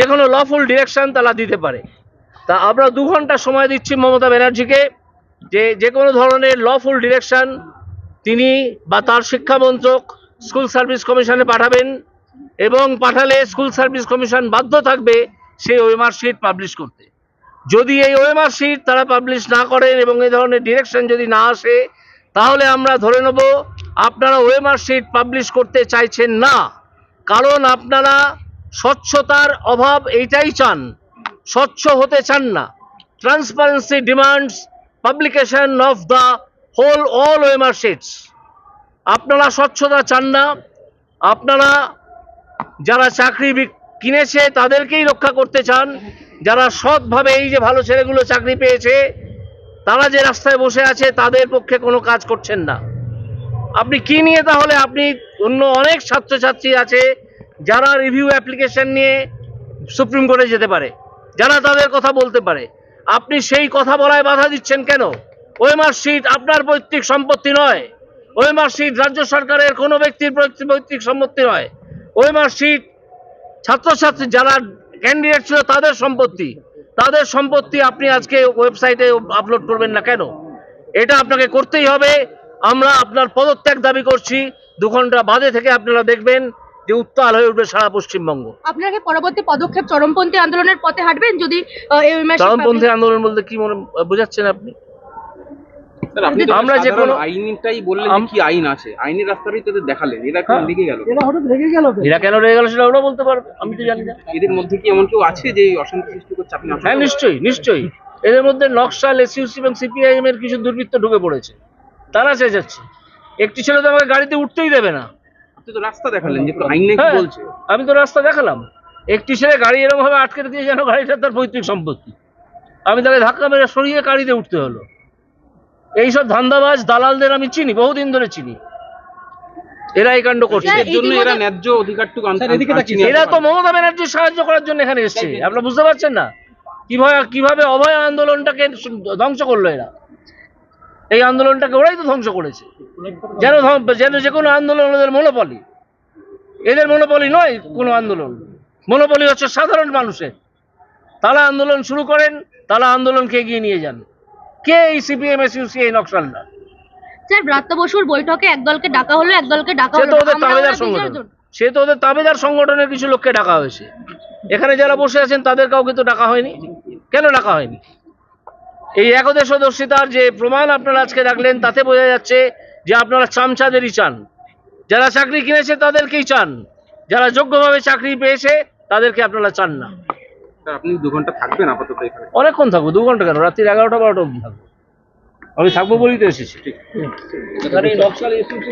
যে কোনো lawful direction তারা দিতে পারে। তা আমরা দু ঘণ্টা সময় দিচ্ছি মমতা ব্যানার্জিকে যে যে কোনো ধরনের লফুল ডিরেকশন তিনি বা তার শিক্ষামন্ত্রক স্কুল সার্ভিস কমিশনে পাঠাবেন এবং পাঠালে স্কুল সার্ভিস কমিশন বাধ্য থাকবে সেই ওয়েমার শিট পাবলিশ করতে। যদি এই ওয়েমার শিট তারা পাবলিশ না করেন এবং এই ধরনের ডিরেকশন যদি না আসে, তাহলে আমরা ধরে নেব আপনারা ওয়েমার শিট পাবলিশ করতে চাইছেন না। কারণ আপনারা স্বচ্ছতার অভাব এইটাই চান। স্বচ্ছ হতে চান না। Transparency demands publication of the whole all ওয়েমার শিটস আপনারা স্বচ্ছতা চান না। আপনারা যারা চাকরি কিনেছে তাদেরকেই রক্ষা করতে চান। যারা সৎভাবে এই যে ভালো ছেলেগুলো চাকরি পেয়েছে, তারা যে রাস্তায় বসে আছে তাদের পক্ষে কোনো কাজ করছেন না। আপনি কি নিয়ে তাহলে আপনি অন্য অনেক ছাত্রছাত্রী আছে যারা রিভিউ অ্যাপ্লিকেশন নিয়ে সুপ্রিম কোর্টে যেতে পারে, যারা তাদের কথা বলতে পারে, আপনি সেই কথা বলায় বাধা দিচ্ছেন কেন? ওয়েমার সিট আপনার পৈতৃক সম্পত্তি নয়। ওয়েমার সিট রাজ্য সরকারের কোনো ব্যক্তির পৈতৃক সম্পত্তি নয়। ওয়েমার সিট ছাত্রছাত্রী যারা ক্যান্ডিডেট ছিল তাদের সম্পত্তি। তাদের সম্পত্তি আপনি আজকে ওয়েবসাইটে আপলোড করবেন না কেন? এটা আপনাকে করতেই হবে। আমরা আপনার পদত্যাগ দাবি করছি। দু ঘণ্টা বাদে থেকে আপনারা দেখবেন যে উত্তাল হয়ে উঠবে সারা পশ্চিমবঙ্গ। আপনারা কি পরবর্তী পদক্ষেপ চরমপন্থী আন্দোলনের পথে হাঁটবেন? যদি চরমপন্থী আন্দোলন বলতে কি মনে বোঝাচ্ছেন আপনি? স্যার আপনি তো আমরা যে কোনো- আইনটাই বললেন কি আইন আছে। আইনের রাস্তাটাই তো দেখালেন। এরা কেন হ্যাঁ। গেল? এরা কেন গেল সেটা ওরা বলতে পারবে আমি তো জানি না। এদের মধ্যে কি এমন কেউ আছে যে এই অশান্তি সৃষ্টি করছে? আপনি হ্যাঁ নিশ্চয়ই নিশ্চয়ই। এদের মধ্যে নকশাল এসইউসি এবং সিপিআইএম এর কিছু দুর্বৃত্ত ঢুকে পড়েছে। তারা চেঁচাচ্ছে। একটি ছেলে তো আমাকে গাড়িতে উঠতেই দেবে না। আপনি তো রাস্তা দেখালেন যে আইন নাকি হ্যাঁ, বলছে? আমি তো রাস্তা দেখালাম। একটি ছেলে গাড়ি এরকম ভাবে আটকে দিয়ে যেন গাড়িটা তার পৈতৃক সম্পত্তি। আমি তাকে ধাক্কা মেরে সরিয়ে গাড়িতে উঠতে হলো। এইসব ধান্দাবাজ দালালদের আমি চিনি বহুদিন ধরে চিনি। এরা এই কাণ্ড করছে। এর জন্য এরা ন্যায্য অধিকারটুকু। এরা তো মমতা ব্যানার্জির সাহায্য করার জন্য এখানে এসছে। আপনারা বুঝতে পারছেন না? কীভাবে কীভাবে অভয় আন্দোলনটাকে ধ্বংস করল এরা? এই আন্দোলনটাকে ওরাই তো ধ্বংস করেছে। যেন যেন যে কোনো আন্দোলন ওদের মনোপলি এদের মনোপলি নয় কোনো আন্দোলন। মনোপলি হচ্ছে সাধারণ মানুষের। তারা আন্দোলন শুরু করেন তারা আন্দোলনকে এগিয়ে নিয়ে যান। কে এই সিপিএম এসইউসি এই নকশালটা স্যার ব্রাত্য বসুর বৈঠকে একদলকে ডাকা হলো একদলকে ডাকা হলো না। ওদের তাবেদার সংগঠন। সে তো ওদের তাবেদার সংগঠনের কিছু লোককে ডাকা হয়েছে। এখানে যারা বসে আছেন তাদের কাউকে তো ডাকা হয়নি। কেন ডাকা হয়নি? এই একদেশদর্শিতার যে প্রমাণ আপনারা আজকে রাখলেন তাতে বোঝা যাচ্ছে যে আপনারা চামচাদেরই চান। যারা চাকরি কিনেছে তাদেরকেই চান। যারা যোগ্যভাবে চাকরি পেয়েছে তাদেরকে আপনারা চান না। আপনি দু ঘণ্টা থাকবেন আপাতত এখানে? অনেকক্ষণ থাকব দু ঘণ্টা কেন? রাত্রি এগারোটা বারোটা অবধি থাকব। আমি থাকব বলেই তো এসেছি। ঠিক। এখানে নকশাল এসেছি